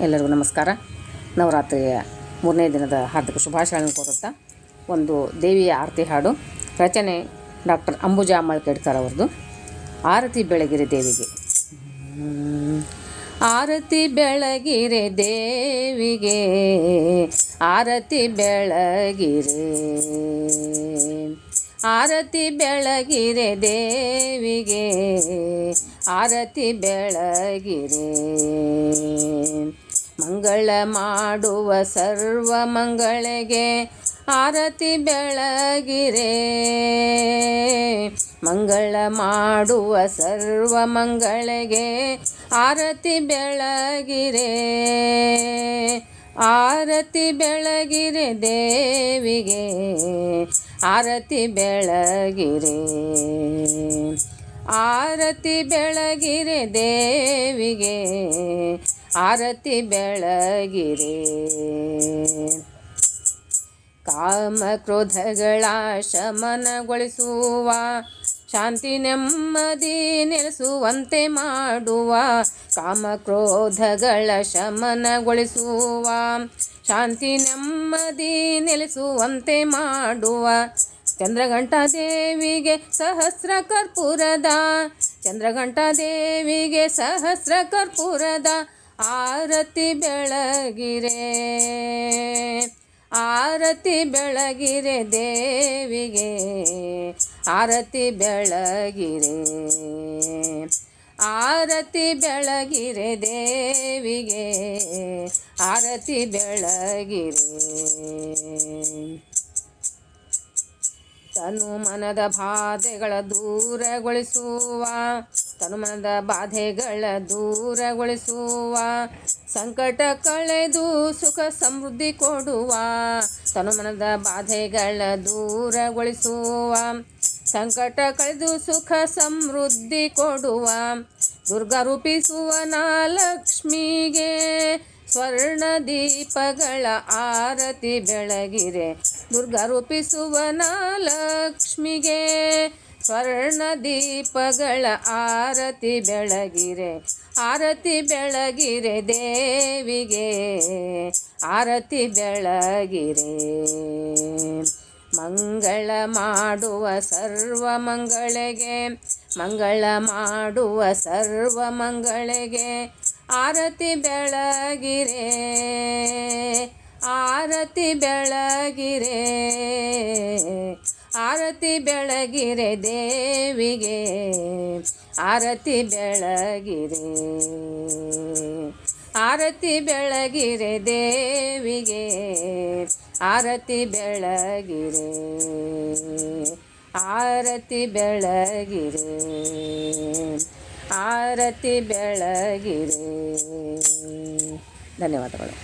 ಎಲ್ಲರಿಗೂ ನಮಸ್ಕಾರ. ನವರಾತ್ರಿಯ ಮೂರನೇ ದಿನದ ಹಾರ್ದಿಕ ಶುಭಾಶಯಗಳನ್ನು ಕೋರುತ್ತಾ ಒಂದು ದೇವಿಯ ಆರತಿ ಹಾಡು ರಚನೆ ಡಾಕ್ಟರ್ ಅಂಬುಜಾ ಮಳ್ಕೇಡ್ಕರ್ ಅವ್ರದ್ದು ಆರತಿ ಬೆಳಗಿರಿ ದೇವಿಗೆ. ಆರತಿ ಬೆಳಗಿರೆ ದೇವಿಗೆ. ಆರತಿ ಬೆಳಗಿರೆ. ಆರತಿ ಬೆಳಗಿರೆ ದೇವಿಗೆ. ಆರತಿ ಬೆಳಗಿರೆ. ಮಂಗಳ ಮಾಡುವ ಸರ್ವ ಮಂಗಳಿಗೆ ಆರತಿ ಬೆಳಗಿರೆ. ಮಂಗಳ ಮಾಡುವ ಸರ್ವ ಮಂಗಳಿಗೆ ಆರತಿ ಬೆಳಗಿರೆ. ಆರತಿ ಬೆಳಗಿರೆ ದೇವಿಗೆ, ಆರತಿ ಬೆಳಗಿರೆ. ಆರತಿ ಬೆಳಗಿರೆ ದೇವಿಗೆ ಆರತಿ ಬೆಳಗಿರೆ. ಕಾಮ ಕ್ರೋಧಗಳ ಶಮನಗೊಳಿಸುವ, ಶಾಂತಿ ನೆಮ್ಮದಿ ನೆಲೆಸುವಂತೆ ಮಾಡುವ, ಕಾಮ ಕ್ರೋಧಗಳ ಶಮನಗೊಳಿಸುವ, ಶಾಂತಿ ನೆಮ್ಮದಿ ನೆಲೆಸುವಂತೆ ಮಾಡುವ, ಚಂದ್ರಘಂಟಾ ದೇವಿಗೆ ಸಹಸ್ರ ಕರ್ಪೂರದ, ಚಂದ್ರಘಂಟಾ ದೇವಿಗೆ ಸಹಸ್ರ ಕರ್ಪೂರದ ಆರತಿ ಬೆಳಗಿರೆ ಆರತಿ ಬೆಳಗಿರೆ ದೇವಿಗೆ, ಆರತಿ ಬೆಳಗಿರೆ ಆರತಿ ಬೆಳಗಿರೆ ದೇವಿಗೆ, ಆರತಿ ಬೆಳಗಿರೆ. ತನು ಮನದ ಬಾಧೆಗಳ ದೂರಗೊಳಿಸುವ ತನು ಮನದ ಬಾಧೆಗಳ ದೂರಗೊಳಿಸುವ, ಸಂಕಟ ಕಳೆದು ಸುಖ ಸಮೃದ್ಧಿ ಕೊಡುವ ತನುಮನದ ಬಾಧೆಗಳ ದೂರಗೊಳಿಸುವ, ಸಂಕಟ ಕಳೆದು ಸುಖ ಸಮೃದ್ಧಿ ಕೊಡುವ, ದುರ್ಗಾ ರೂಪಿಸುವ ಲಕ್ಷ್ಮಿಗೆ ಸ್ವರ್ಣ ದೀಪಗಳ ಆರತಿ ಬೆಳಗಿರೆ ದುರ್ಗಾ ರೂಪಿಸುವ ಲಕ್ಷ್ಮಿಗೆ ಸ್ವರ್ಣ ದೀಪಗಳ ಆರತಿ ಬೆಳಗಿರೆ ಆರತಿ ಬೆಳಗಿರೆ ದೇವಿಗೆ, ಆರತಿ ಬೆಳಗಿರೆ. ಮಂಗಳ ಮಾಡುವ ಸರ್ವ ಮಂಗಳಿಗೆ, ಮಂಗಳ ಮಾಡುವ ಸರ್ವ ಮಂಗಳಿಗೆ ಆರತಿ ಬೆಳಗಿರೆ ಆರತಿ ಬೆಳಗಿರೆ. ಆರತಿ ಬೆಳಗಿರೆ ದೇವಿಗೆ, ಆರತಿ ಬೆಳಗಿರೆ ಆರತಿ ಬೆಳಗಿರೆ ದೇವಿಗೆ, ಆರತಿ ಬೆಳಗಿರೆ ಆರತಿ ಬೆಳಗಿರೆ ಆರತಿ ಬೆಳಗಿರೆ. ಧನ್ಯವಾದಗಳು.